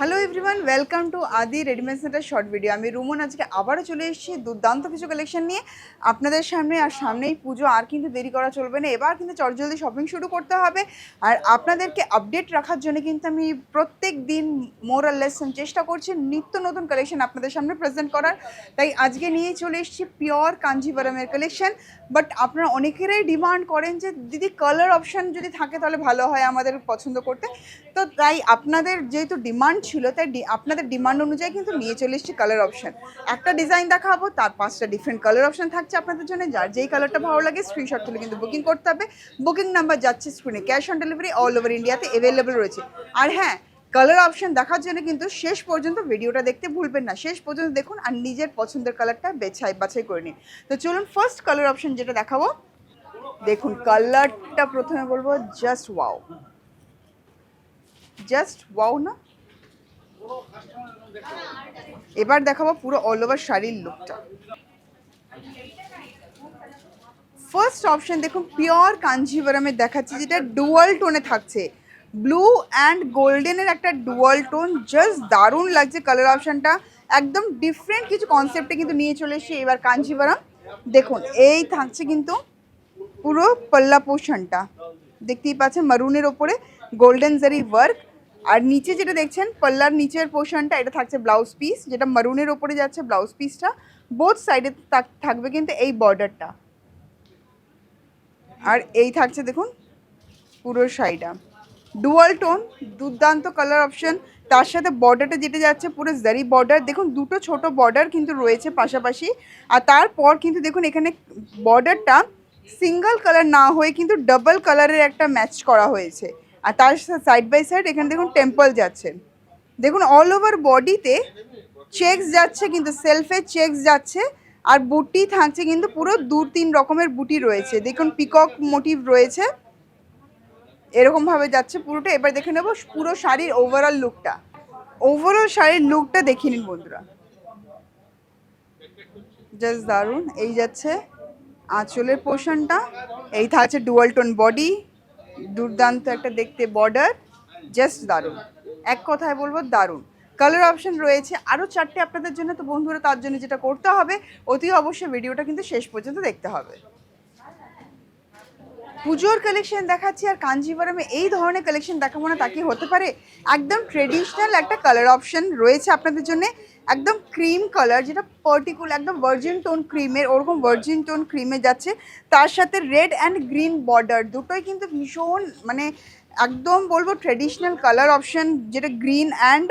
Hello everyone welcome to Adi readymade centre short video আমি রুমন আজকে আবারও চলে এসেছি দুর্দান্ত কিছু কালেকশন নিয়ে। আপনাদের সামনে আর সামনেই পুজো, আর কিন্তু দেরি করা চলবে না। এবার কিন্তু চটজলদি শপিং শুরু করতে হবে। আর আপনাদেরকে আপডেট রাখার জন্য কিন্তু আমি প্রত্যেক দিন মোর আর লেসন চেষ্টা করছি নিত্য নতুন কালেকশন আপনাদের সামনে প্রেজেন্ট করার। তাই আজকে নিয়ে চলে এসেছি পিওর কাঞ্জিভারমের কালেকশন বাট আপনারা অনেকেরাই ডিমান্ড করেন যে, দিদি কালার অপশান যদি থাকে তাহলে ভালো হয় আমাদের পছন্দ করতে। তো তাই আপনাদের যেহেতু ডিমান্ড ছিল, তাই আপনাদের ডিমান্ড অনুযায়ী কিন্তু নিয়ে চলে এসেছি কালার অপশন একটা ডিজাইন দেখাবো, তার পাঁচটা ডিফারেন্ট কালার অপশন থাকছে আপনাদের জন্য, যার যেই কালারটা ভালো লাগে স্ক্রিনশট তুলে কিন্তু বুকিং করতে হবে। বুকিং নাম্বার যাচ্ছে স্ক্রিনে cash on delivery all over ইন্ডিয়াতে অ্যাভেলেবেল রয়েছে। আর হ্যাঁ কালার অপশন দেখার জন্য কিন্তু শেষ পর্যন্ত ভিডিওটা দেখতে ভুলবেন না, শেষ পর্যন্ত দেখুন আর নিজের পছন্দের কালারটা বেছাই বাছাই করে নিন। তো চলুন ফার্স্ট কালার অপশন যেটা দেখাবো, দেখুন কালারটা প্রথমে বলব জাস্ট ওয়াও জাস্ট ওয়াও না? এবার দেখাবো পুরো অল ওভার শাড়ির লুকটা ফার্স্ট অপশন দেখুন পিওর কাঞ্জিভারামে দেখাচ্ছে, যেটা ডুয়াল টোনে থাকছে। ব্লু অ্যান্ড গোল্ডেনের একটা ডুয়াল টোন জাস্ট দারুণ লাগছে কালার অপশনটা একদম ডিফারেন্ট কিছু কনসেপ্টে কিন্তু নিয়ে চলে এসেছি এবার কাঞ্জিভারাম দেখুন, এই থাকছে কিন্তু পুরো পাল্লা পোর্শনটা দেখতেই পাচ্ছেন মারুনের ওপরে গোল্ডেন জারি ওয়ার্ক আর নিচে যেটা দেখছেন, পাল্লার নিচের পোর্শনটা এটা থাকছে ব্লাউজ পিস যেটা মারুনের ওপরে যাচ্ছে ব্লাউজ পিসটা বোথ সাইডে থাকবে কিন্তু এই বর্ডারটা আর এই থাকছে দেখুন, পুরো শাড়িটা ডুয়াল টোন দুর্দান্ত কালার অপশন তার সাথে বর্ডারটা যেটা যাচ্ছে, পুরো জারি বর্ডার দেখুন, দুটো ছোট বর্ডার কিন্তু রয়েছে পাশাপাশি। আর তারপর কিন্তু দেখুন, এখানে বর্ডারটা সিঙ্গল কালার না হয়ে কিন্তু ডাবল কালারের একটা ম্যাচ করা হয়েছে। আর তার সাইড বাই সাইড এখানে দেখুন টেম্পল যাচ্ছে। দেখুন অল ওভার বডিতে চেকস যাচ্ছে, কিন্তু সেলফে চেকস যাচ্ছে, আর বুটি থাকছে কিন্তু পুরো দু তিন রকমের বুটি রয়েছে। দেখুন পিকক মোটিভ রয়েছে। এরকমভাবে যাচ্ছে পুরোটা। এবার দেখে নেব পুরো শাড়ির ওভারঅল লুকটা ওভারঅল শাড়ির লুকটা দেখে নিন বন্ধুরা। জাস্ট দারুণ। এই যাচ্ছে আঁচলের পোর্শনটা এই থাকছে ডুয়াল টোন বডি দুর্দান্ত একটা দেখতে বর্ডার জাস্ট দারুণ। এক কথায় বলব, দারুণ। কালার অপশন রয়েছে আরও চারটে আপনাদের জন্য, তো বন্ধুরা তার জন্য যেটা করতে হবে, অতি অবশ্যই ভিডিওটা কিন্তু শেষ পর্যন্ত দেখতে হবে। পুজোর কালেকশন দেখাচ্ছি আর কাঞ্জিভারমে এই ধরনের কালেকশন দেখাবো না, তা কি হতে পারে? একদম ট্রেডিশনাল একটা কালার অপশন রয়েছে আপনাদের জন্য। একদম ক্রিম কালার যেটা পার্টিকুলার একদম ভার্জিন টোন ক্রিমের ওরকম ভার্জিন টোন ক্রিমে যাচ্ছে। তার সাথে রেড অ্যান্ড গ্রিন বর্ডার দুটোই কিন্তু ভীষণ মানে একদম বলব ট্রেডিশনাল কালার অপশন যেটা গ্রিন অ্যান্ড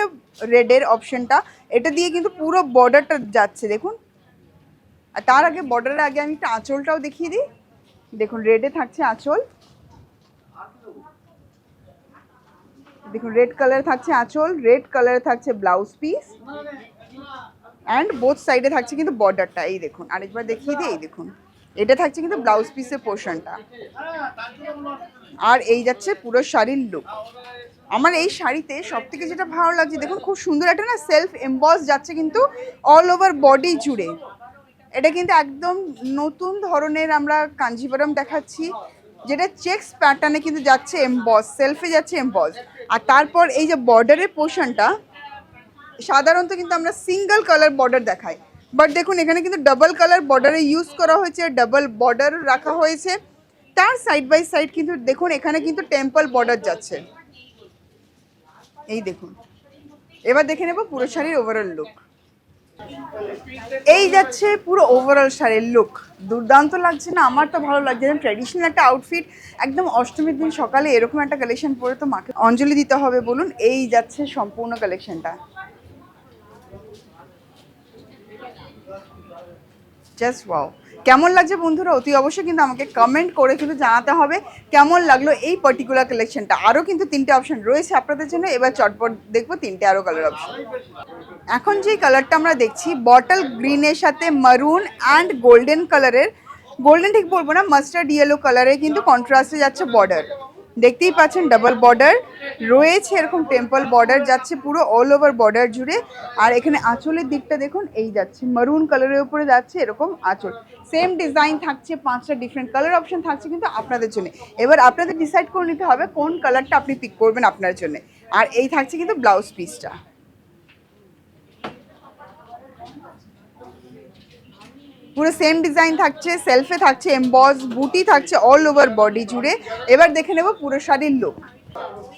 রেডের অপশনটা এটা দিয়ে কিন্তু পুরো বর্ডারটা যাচ্ছে, দেখুন। আর তার আগে বর্ডারের আগে আমি একটা আঁচলটাও দেখিয়ে দিই। দেখুন রেডে থাকছে আঁচল। দেখুন রেড কালার থাকছে আঁচল রেড কালারে থাকছে ব্লাউজ পিস অ্যান্ড বোথ সাইডে থাকছে কিন্তু বর্ডারটা এই দেখুন, আরেকবার দেখিয়ে দিই, এই দেখুন। এটা থাকছে কিন্তু ব্লাউজ পিসের পোর্শনটা আর এই যাচ্ছে পুরো শাড়ির লুক আমার এই শাড়িতে সব থেকে যেটা ভালো লাগছে, দেখুন, খুব সুন্দর একটা না সেলফ এম্বস যাচ্ছে কিন্তু অল ওভার বডি জুড়ে। এটা কিন্তু একদম নতুন ধরনের আমরা কাঞ্জিবরম দেখাচ্ছি, যেটা চেক্স প্যাটার্নে কিন্তু যাচ্ছে এমবস সেলফে যাচ্ছে এমবস আর তারপর এই যে বর্ডারের পোর্শনটা সাধারণত কিন্তু আমরা সিঙ্গেল কালার বর্ডার দেখাই। বাট দেখুন, এখানে কিন্তু ডাবল কালার বর্ডারে ইউজ করা হয়েছে ডাবল বর্ডার রাখা হয়েছে। তার সাইড বাই সাইড কিন্তু দেখুন, এখানে কিন্তু টেম্পল বর্ডার যাচ্ছে। এই দেখুন। এবার দেখে নেব পুরো শাড়ির ওভারঅল লুক এই যাচ্ছে পুরো ওভারঅল শাড়ির লুক দুর্দান্ত লাগছে না? আমার তো ভালো লাগছে ট্র্যাডিশনাল একটা আউটফিট একদম অষ্টমীর দিন সকালে এরকম একটা কালেকশন পরে তো মাকে অঞ্জলি দিতে হবে বলুন। এই যাচ্ছে সম্পূর্ণ কালেকশনটা জাস্ট ওয়াও কেমন লাগছে বন্ধুরা? অতি অবশ্যই কিন্তু আমাকে কমেন্ট করে কিন্তু জানাতে হবে কেমন লাগল এই পার্টিকুলার কালেকশনটা আরও কিন্তু তিনটে অপশন রয়েছে আপনাদের জন্য। এবার চটপট দেখব তিনটে আরও কালার অপশন এখন যে কালারটা আমরা দেখছি বটল গ্রিনের সাথে মারুন অ্যান্ড গোল্ডেন কালারের গোল্ডেন ঠিক বলব না মাস্টার্ড ইয়েলো কালারে কিন্তু কন্ট্রাস্টে যাচ্ছে বর্ডার দেখতেই পাচ্ছেন ডাবল বর্ডার রয়েছে এরকম টেম্পল বর্ডার যাচ্ছে পুরো অল ওভার বর্ডার জুড়ে। আর এখানে আঁচলের দিকটা দেখুন, এই যাচ্ছে। মারুন কালারের উপরে যাচ্ছে এরকম আঁচল। সেম ডিজাইন থাকছে, পাঁচটা ডিফারেন্ট কালার অপশন থাকছে কিন্তু আপনাদের জন্য। এবার আপনাদের ডিসাইড করে নিতে হবে কোন কালারটা আপনি পিক করবেন আপনার জন্য। আর এই থাকছে কিন্তু ব্লাউজ পিসটা পুরো সেম ডিজাইন থাকছে সেলফে থাকছে এমবস বুটি থাকছে অল ওভার বডি জুড়ে। এবার দেখে নেব পুরো শাড়ির লুক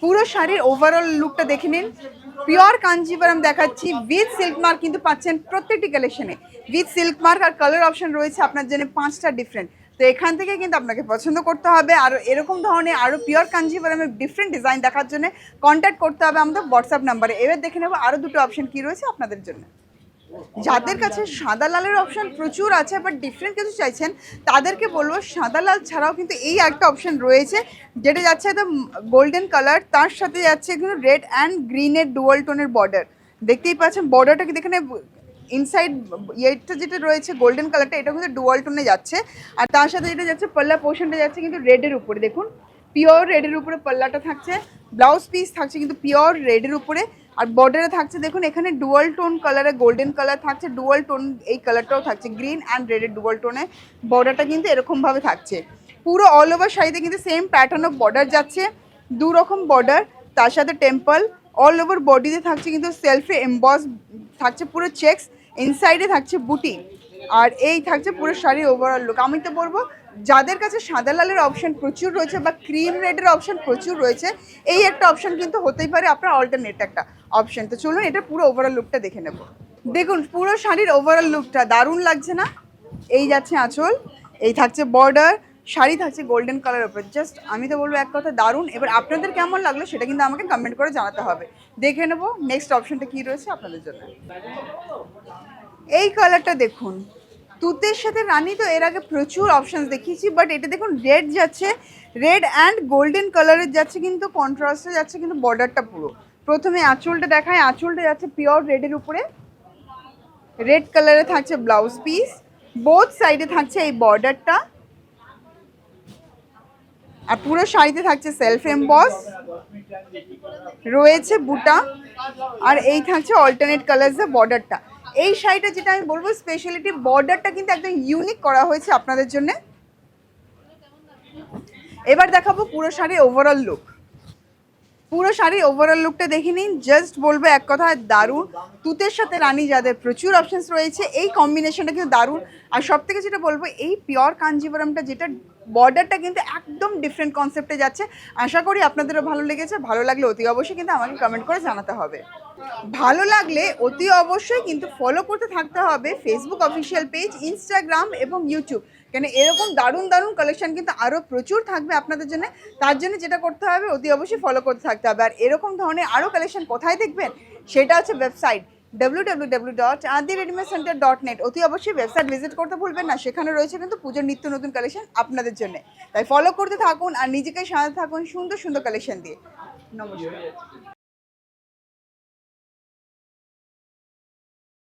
পুরো শাড়ির ওভারঅল লুকটা দেখে নিন। পিওর কাঞ্জিভারম দেখাচ্ছি। উইথ সিল্ক মার্ক কিন্তু পাচ্ছেন প্রত্যেকটি কালেকশনে উইথ সিল্ক মার্ক আর কালার অপশন রয়েছে আপনার জন্য পাঁচটা ডিফারেন্ট তো এখান থেকে কিন্তু আপনাকে পছন্দ করতে হবে। আর এরকম ধরনের আরও পিওর কাঞ্জিভারামের ডিফারেন্ট ডিজাইন দেখার জন্য কন্ট্যাক্ট করতে হবে আমাদের হোয়াটসঅ্যাপ নাম্বারে এবার দেখে নেব আরও দুটো অপশন কী রয়েছে আপনাদের জন্য। যাদের কাছে সাদা লালের অপশন প্রচুর আছে বাট ডিফারেন্ট কিছু চাইছেন, তাদেরকে বলব সাদা লাল ছাড়াও কিন্তু এই একটা অপশন রয়েছে, যেটা যাচ্ছে একদম গোল্ডেন কালার তার সাথে যাচ্ছে কিন্তু রেড অ্যান্ড গ্রিনের ডুয়াল টোনের বর্ডার দেখতেই পাচ্ছেন বর্ডারটা কিন্তু এখানে ইনসাইড ইয়েটা যেটা রয়েছে গোল্ডেন কালারটা এটা কিন্তু ডুয়াল টোনে যাচ্ছে। আর তার সাথে যেটা যাচ্ছে, পাল্লা পোর্শনটা যাচ্ছে কিন্তু রেডের উপরে। দেখুন পিওর রেডের উপরে পাল্লাটা থাকছে ব্লাউজ পিস থাকছে কিন্তু পিওর রেডের উপরে। আর বর্ডারে থাকছে, দেখুন, এখানে ডুয়াল টোন কালারে গোল্ডেন কালার থাকছে ডুয়াল টোন এই কালারটাও থাকছে গ্রিন অ্যান্ড রেডের ডুয়াল টোনে বর্ডারটা কিন্তু এরকমভাবে থাকছে। পুরো অল ওভার শাড়িতে কিন্তু সেম প্যাটার্ন অফ বর্ডার যাচ্ছে দু রকম বর্ডার তার সাথে টেম্পল অল ওভার বডিতে থাকছে কিন্তু সেলফে এমবস থাকছে পুরো চেক্স ইনসাইডে থাকছে বুটি আর এই থাকছে পুরো শাড়ির ওভারঅল লুক আমি তো বলব যাদের কাছে সাদা লালের অপশন প্রচুর রয়েছে বা ক্রিম রেডের অপশন প্রচুর রয়েছে, এই একটা অপশন কিন্তু হতেই পারে আপনার অল্টারনেট একটা অপশন তো চলুন এটা পুরো ওভারঅল লুকটা দেখে নেব। দেখুন, পুরো শাড়ির ওভারঅল লুকটা দারুণ লাগছে না? এই যাচ্ছে আঁচল, এই থাকছে বর্ডার শাড়ি থাকছে গোল্ডেন কালার উপর। জাস্ট আমি তো বলব এক কথা, দারুণ। এবার আপনাদের কেমন লাগল সেটা কিন্তু আমাকে কমেন্ট করে জানাতে হবে। দেখে নেব নেক্সট অপশনটা কী রয়েছে আপনাদের জন্য। এই কালারটা দেখুন। তুতের সাথে রানী তো এর আগে প্রচুর অপশনস দেখিয়েছি বাট এটা দেখুন রেড যাচ্ছে রেড অ্যান্ড গোল্ডেন কালারের যাচ্ছে, কিন্তু কন্ট্রাস্টে যাচ্ছে, কিন্তু বর্ডারটা পুরো। প্রথমে আঁচলটা দেখায়, আঁচলটা যাচ্ছে পিওর রেডের উপরে। রেড কালারে থাকছে ব্লাউজ পিস বোথ সাইডে থাকছে এই বর্ডারটা আর পুরো শাড়িতে থাকছে সেলফ এমবস রয়েছে বুটা। আর এই থাকছে অল্টারনেট কালার্সের বর্ডারটা এই শাড়িটা যেটা আমি বলব স্পেশালিটি বর্ডারটা কিন্তু একদম ইউনিক করা হয়েছে আপনাদের জন্য। এবার দেখাবো পুরো শাড়ির ওভারঅল লুক পুরো শাড়ির ওভারঅল লুকটা দেখে নিন। জাস্ট বলব এক কথা দারুণ। তুতের সাথে রানী যাদের প্রচুর অপশনস রয়েছে, এই কম্বিনেশনটা কিন্তু দারুণ। আর সব থেকে যেটা বলব, এই পিওর কাঞ্জিবরমটা যেটা বর্ডারটা কিন্তু একদম ডিফারেন্ট কনসেপ্টে যাচ্ছে। আশা করি আপনাদেরও ভালো লেগেছে। ভালো লাগলে অতি অবশ্যই কিন্তু আমাকে কমেন্ট করে জানাতে হবে। ভালো লাগলে অতি অবশ্যই কিন্তু ফলো করতে থাকতে হবে ফেসবুক অফিসিয়াল পেজ ইনস্টাগ্রাম এবং ইউটিউব কেন এরকম দারুণ দারুণ কালেকশন কিন্তু আরও প্রচুর থাকবে আপনাদের জন্য। তার জন্য যেটা করতে হবে, অতি অবশ্যই ফলো করতে থাকতে হবে। আর এরকম ধরনের আরও কালেকশন কোথায় দেখবেন? সেটা হচ্ছে ওয়েবসাইট নেট অতি অবশ্যই ওয়েবসাইট ভিজিট করতে ভুলবেন না। সেখানে রয়েছে কিন্তু পুজোর নিত্য নতুন কালেকশন আপনাদের জন্য। তাই ফলো করতে থাকুন আর নিজেকে সাজাতে থাকুন সুন্দর সুন্দর কালেকশন দিয়ে। নমস্কার।